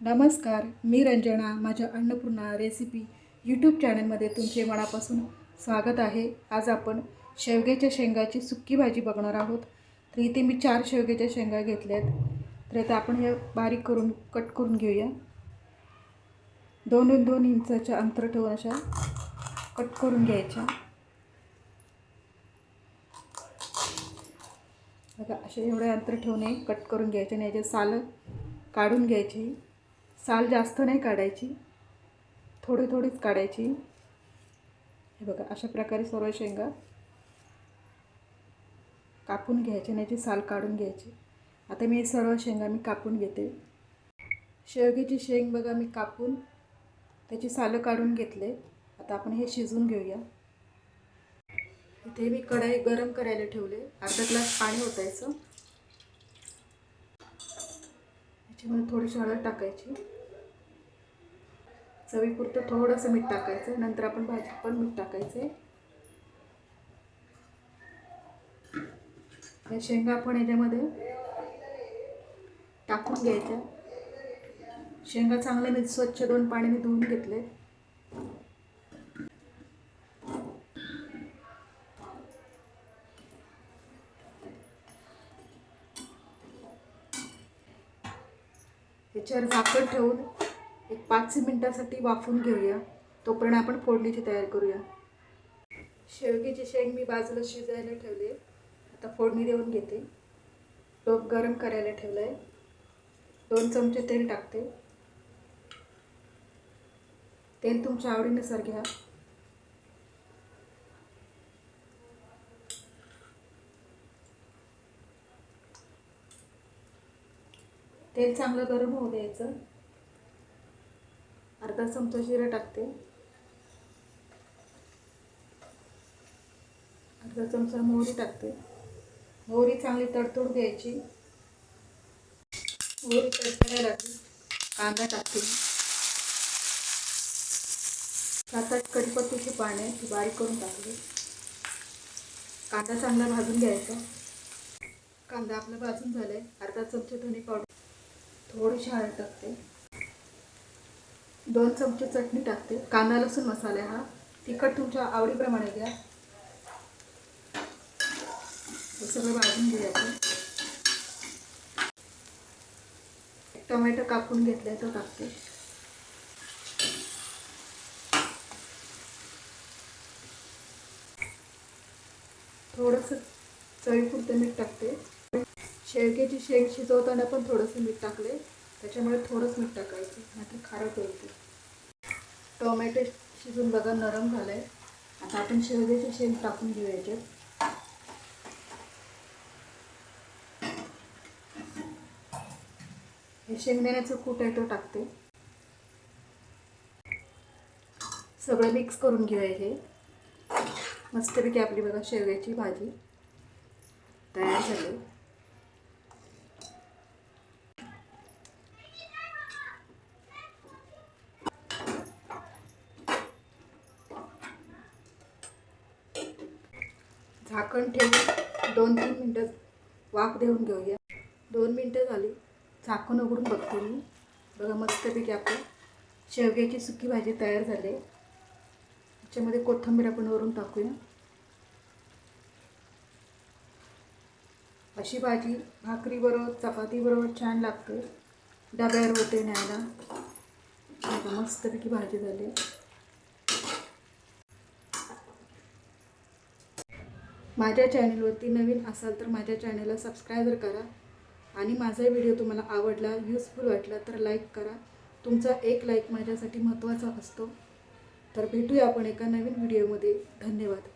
नमस्कार मी रंजना माझ्या Annapurna recipe YouTube चॅनलमध्ये तुमचे मनापासून स्वागत आहे. आज आपण शेवग्याच्या शेंगाची सुक्की भाजी बघणार आहोत. तर इथे मी चार शेवग्याच्या शेंगा घेतल्या आहेत तर आता आपण हे बारीक करून कट करून घेऊया. दोन दोन इंचाच्या अंतर ठेवून अशा कट करून घ्यायच्या. बघा असे एवढे अंतर ठेवून कट करून घ्यायचे आणि याचे सालं काढून घ्यायची. साल जास्त नाही काढायची. थोडी थोडीच काढायची. हे बघा अशा प्रकारे सर्व शेंगा कापून घ्यायचे नाही साल काढून घ्यायची. आता मी सर्व शेंगा मी कापून घेते. शेवग्याची शेंग बघा मी कापून त्याची सालं काढून घेतले. आता आपण हे शिजून घेऊया. इथे मी कढाई गरम करायला ठेवले. अर्धा ग्लास पाणी ओतायचं. याच्यामध्ये थोडीशी हळद टाकायची. चवीपुरतं थोडंसं मीठ टाकायचं. नंतर आपण भाजीत पण मीठ टाकायचं. या शेंगा आपण याच्यामध्ये टाकून घ्यायच्या. शेंगा चांगल्याने मी स्वच्छ दोन पाण्याने धुवून घेतले त्याच्यावर झाकण ठेवून एक पाच मिनटासाठी वाफून घेऊया. तोपर्यंत आपण फोडणीची तयार करूया. शेवगीची शेंग मी बाजूला शिजायला ठेवले आता फोडणी देऊन घेते. टोप गरम करायला ठेवलं आहे दोन चमचे तेल टाकते. तेल तुमच्या आवडीनुसार घ्या. तेल चांगलं गरम होऊ द्यायचं. अर्धा चमचा जिरं टाकते. अर्धा चमचा मोहरी टाकते. मोहरी चांगली तडतोड द्यायची. मोहरी तडतडायला लागली. कांदा टाकते सात आठ कडीपत्तीची पाने ती बारीक करून टाकली. कांदा चांगला भाजून घ्यायचा. कांदा आपला भाजून झालाय. अर्धा चमचा धने पावडर थोडीशी हळद टाकते. दोन चमचे चटणी टाकते. कांदा लसूण मसाला हा. तिखट तुमच्या आवडीप्रमाणे घ्या. हे सगळं भाजून घेऊया आपण. टोमॅटो कापून घेतलाय तो टाकते. थोडंसं चवीपुरतं मीठ टाकते. शेवग्याची शेंग शिजवताना पण थोडंसं मीठ टाकले त्याच्यामुळे थोडंच मीठ टाकायचं नाहीतर खारट होईल ते. टोमॅटो शिजून बघा नरम झालं आहे आता आपण शेवग्याची शेंग टाकून घेऊ याच्यात. हे शेंगदाण्याचं कूट आहे तो टाकते. सगळं मिक्स करून घेऊया हे. मस्तपैकी आपली बघा शेवग्याची भाजी तयार झाली. झाकण ठेवून दोन तीन मिनटं वाफ देऊन घेऊया. दोन मिनटं झाली. झाकण उघडून बघते मी. बघा मस्तपैकी आपण शेवग्याची सुकी भाजी तयार झाली. त्याच्यामध्ये कोथिंबीर आपण वरून टाकूया. अशी भाजी भाकरीबरोबर चपातीबरोबर छान लागते. डब्यावर होते न्यायला. मस्तपैकी भाजी झाली. माझ्या चॅनलवरती नवीन असाल तर माझ्या चॅनलला सबस्क्रायबर करा. आणि माझा व्हिडिओ तुम्हाला आवडला युजफुल वाटला तर लाईक करा. तुमचा एक लाईक माझ्यासाठी महत्त्वाचा असतो. तर भेटूया आपण एका नवीन व्हिडिओमध्ये. धन्यवाद.